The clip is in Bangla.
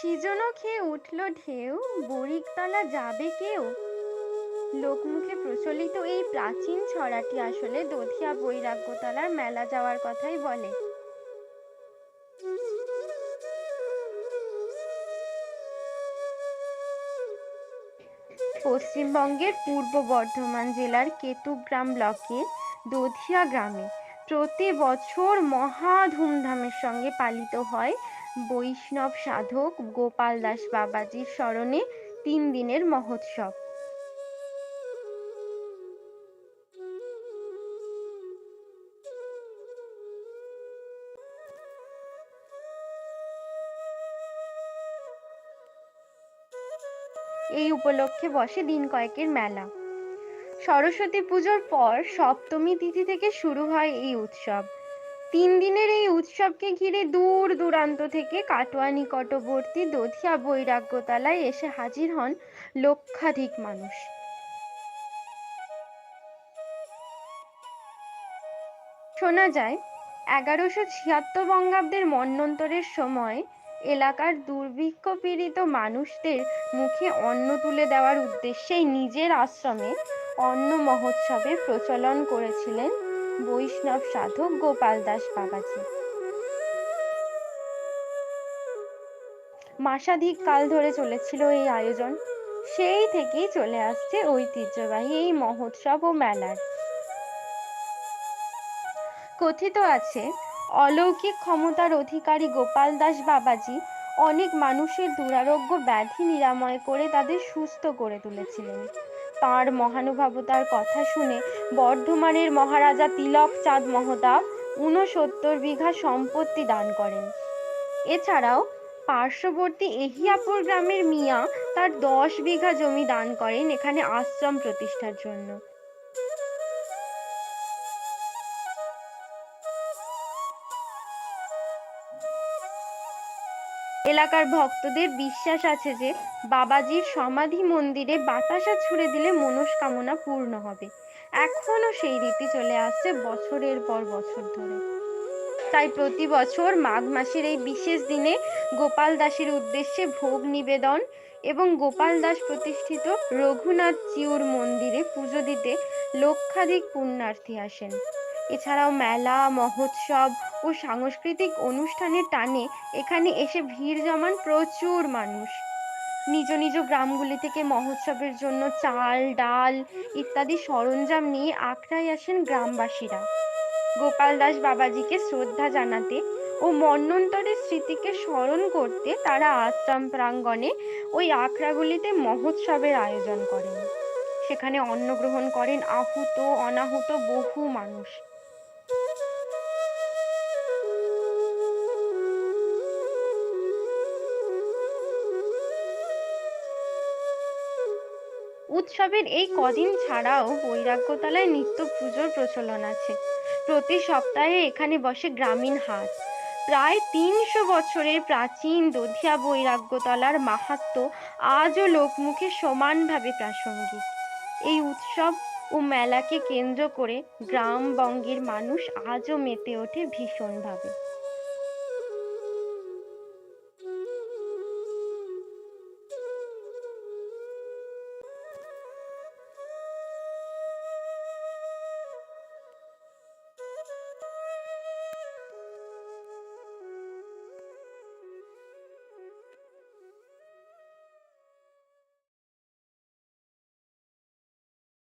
সিজনো খেয়ে উঠল ঢেউ বরিকতলা যাবে কেউ? লোকমুখে প্রচলিত এই প্রাচীন ছড়াটি আসলে দধিয়া বৈরাগ্যতলার মেলা যাওয়ার কথাই বলে। পশ্চিমবঙ্গের পূর্ব বর্ধমান জেলার কেতুগ্রাম ব্লকের দধিয়া গ্রামে প্রতি বছর মহা ধুমধামের সঙ্গে পালিত হয় বৈষ্ণব সাধক গোপাল দাস বাবাজির স্মরণে তিন দিনের মহোৎসব। এই উপলক্ষে বসে দিন কয়েকের মেলা। সরস্বতী পুজোর পর সপ্তমী তিথি থেকে শুরু হয় এই উৎসব। তিন দিনের এই উৎসবকে ঘিরে দূর দূরান্ত থেকে কাটোয়া, নিকটবর্তী দধিয়া, বৈরাগ্যতলায় এসে হাজির হন লক্ষাধিক মানুষ। শোনা যায়, এগারোশো ছিয়াত্তর বঙ্গাব্দের মন্বন্তরের সময় এলাকার দুর্ভিক্ষ পীড়িত মানুষদের মুখে অন্ন তুলে দেওয়ার উদ্দেশ্যেই নিজের আশ্রমে অন্ন মহোৎসবের প্রচলন করেছিলেন বৈষ্ণব সাধক গোপাল দাস বাবাজি। মাসাধিক কাল ধরে চলেছিল এই আয়োজন। সেই থেকেই চলে আসছে ঐতিহ্যবাহী এই মহোৎসব ও মেলার। কথিত আছে, অলৌকিক ক্ষমতার অধিকারী গোপাল দাস বাবাজি অনেক মানুষের দুরারোগ্য ব্যাধি নিরাময় করে তাদের সুস্থ করে তুলেছিলেন। তাঁর মহানুভবতার কথা শুনে বর্ধমানের মহারাজা তিলক চাঁদ মহতাব ঊনসত্তর বিঘা সম্পত্তি দান করেন। এছাড়াও পার্শ্ববর্তী এহিয়াপুর গ্রামের মিয়া তার দশ বিঘা জমি দান করেন এখানে আশ্রম প্রতিষ্ঠার জন্য। এলাকার ভক্তদের বিশ্বাস আছে যে বাবাজির সমাধি মন্দিরে বাতাসা ছুড়ে দিলে মনস্কামনা পূর্ণ হবে। এখনও সেই রীতি চলে আসছে বছরের পর বছর ধরে। তাই প্রতি বছর মাঘ মাসের এই বিশেষ দিনে গোপাল দাসের উদ্দেশ্যে ভোগ নিবেদন এবং গোপাল দাস প্রতিষ্ঠিত রঘুনাথ জিউর মন্দিরে পুজো দিতে লক্ষাধিক পুণ্যার্থী আসেন। এছাড়াও মেলা, মহোৎসব ও সাংস্কৃতিক অনুষ্ঠানের টানে এখানে এসে ভিড় জমান প্রচুর মানুষ। নিজ নিজ গ্রামগুলি থেকে মহোৎসবের জন্য চাল, ডাল ইত্যাদি সরঞ্জাম নিয়ে আখড়ায় আসেন গ্রামবাসীরা। গোপাল দাস বাবাজিকে শ্রদ্ধা জানাতে ও মন্বন্তরের স্মৃতিকে স্মরণ করতে তারা আশ্রম প্রাঙ্গণে ওই আখড়াগুলিতে মহোৎসবের আয়োজন করেন। সেখানে অন্ন গ্রহণ করেন আহুত, অনাহুত বহু মানুষ। উৎসবের এই কদিন ছাড়াও বৈরাগ্যতলায় নিত্য পুজোর প্রচলন আছে। প্রতি সপ্তাহে এখানে বসে গ্রামীণ হাট। প্রায় তিনশো বছরের প্রাচীন দধিয়া বৈরাগ্যতলার মাহাত্ম আজও লোকমুখে সমানভাবে প্রাসঙ্গিক। এই উৎসব ও মেলাকে কেন্দ্র করে গ্রাম বঙ্গের মানুষ আজও মেতে ওঠে ভীষণভাবে।